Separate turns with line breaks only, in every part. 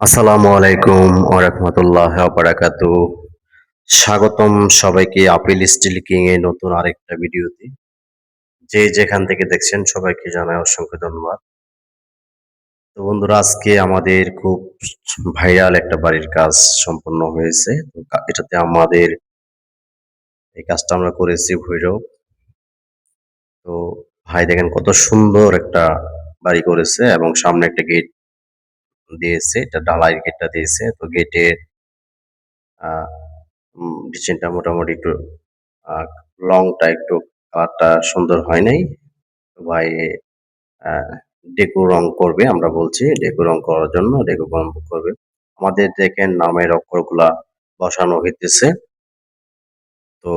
আসসালামু আলাইকুম ওরহমতুল্লাহ বারাকাতু স্বাগতম সবাইকে আপিল স্টিল কিং এর নতুন আরেকটা ভিডিওতে। যে যেখান থেকে দেখছেন সবাইকে জানাই অসংখ্য ধন্যবাদ। তো বন্ধুরা, আজকে আমাদের খুব ভাইরাল একটা বাড়ির কাজ সম্পন্ন হয়েছে। এটাতে আমাদের এই কাজটা আমরা করেছি ভৈরব। তো ভাই দেখেন কত সুন্দর একটা বাড়ি করেছে এবং সামনে একটা গেট দিয়েছে, এটা ঢালাই গেটটা দিয়েছে। তো গেটের ডিজাইনটা মোটামুটি একটু লংটা একটু কালারটা সুন্দর হয় নাই। ভাই ডেকো রং করবে আমরা বলছি। ডেকো রং করার জন্য ডেকো রং করবে। আমাদের দেখেন নামের অক্ষরগুলা বসানো হইতেছে। তো,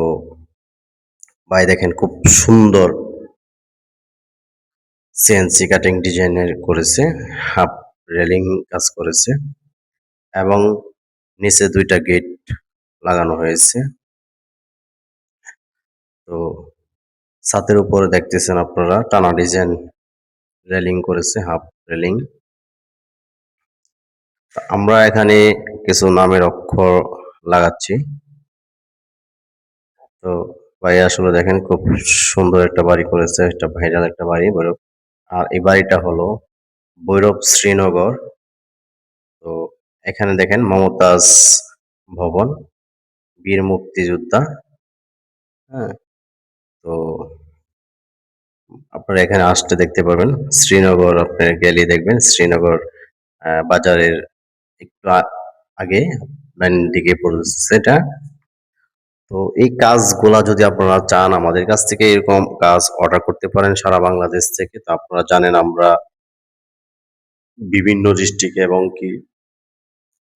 ভাই দেখেন খুব সুন্দর সিএনসি কাটিং ডিজাইনের করেছে। হাফ রেলিং কাজ করেছে এবং নিচে দুইটা গেট লাগানো হয়েছে। তো ছাদের উপরে দেখতেছেন আপনারা, টানা ডিজাইন রেলিং করেছে, হাফ রেলিং। আমরা এখানে কিছু নামের অক্ষর লাগাচ্ছি। তো ভাই, আসলে দেখেন খুব সুন্দর একটা বাড়ি করেছে, একটা ভাইরাল একটা বাড়ি। আর এই বাড়িটা হলো ভৈরব শ্রীনগর। তো এখানে দেখেন মমতাজ ভবন, বীর মুক্তিযোদ্ধা হ্যাঁ? তো আপনারা এখানে আসতে দেখতে পাবেন শ্রীনগর, আপনার গেলে দেখবেন শ্রীনগর বাজারের একটু আগে ডাইন দিকে পড়েছে এটা। তো এই কাজগুলা যদি আপনারা চান, আমাদের কাছ থেকে এরকম কাজ অর্ডার করতে পারেন সারা বাংলাদেশ থেকে। তো আপনারা জানেন আমরা বিভিন্ন ডিস্ট্রিক্ট এবং কি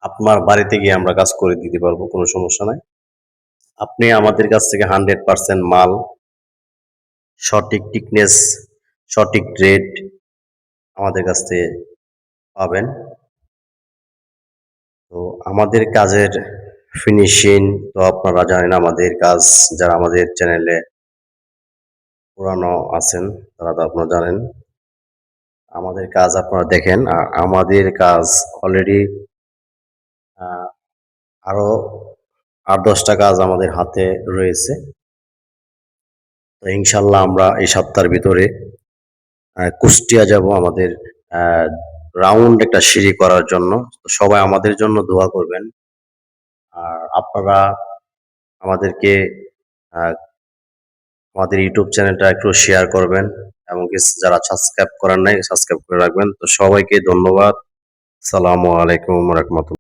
আপনার বাড়িতে গিয়ে আমরা কাজ করে দিতে পারব, কোনো সমস্যা নাই। আপনি আমাদের কাছ থেকে হান্ড্রেড পার্সেন্ট মাল, সঠিক টিকনেস সঠিক রেট আমাদের কাছ থেকে পাবেন। তো আমাদের কাজের ফিনিশিং তো আপনারা জানেন আমাদের কাজ, যারা আমাদের চ্যানেলে পুরানো আছেন, তারা তো আপনারা জানেন। আমাদের কাজ আপনারা দেখেন আর আমাদের কাজ অলরেডি আরও আট দশটা কাজ আমাদের হাতে রয়েছে। তো ইনশাল্লাহ আমরা এই সপ্তাহের ভিতরে কুষ্টিয়া যাব আমাদের রাউন্ড একটা সিঁড়ি করার জন্য। সবাই আমাদের জন্য দোয়া করবেন। আর আপনারা আমাদেরকে আমাদের ইউটিউব চ্যানেলটা একটু শেয়ার করবেন এবং যারা সাবস্ক্রাইব করার নাই সাবস্ক্রাইব করে রাখবেন। তো সবাইকে ধন্যবাদ। সালামু আলাইকুম রহমতুল্লাহ।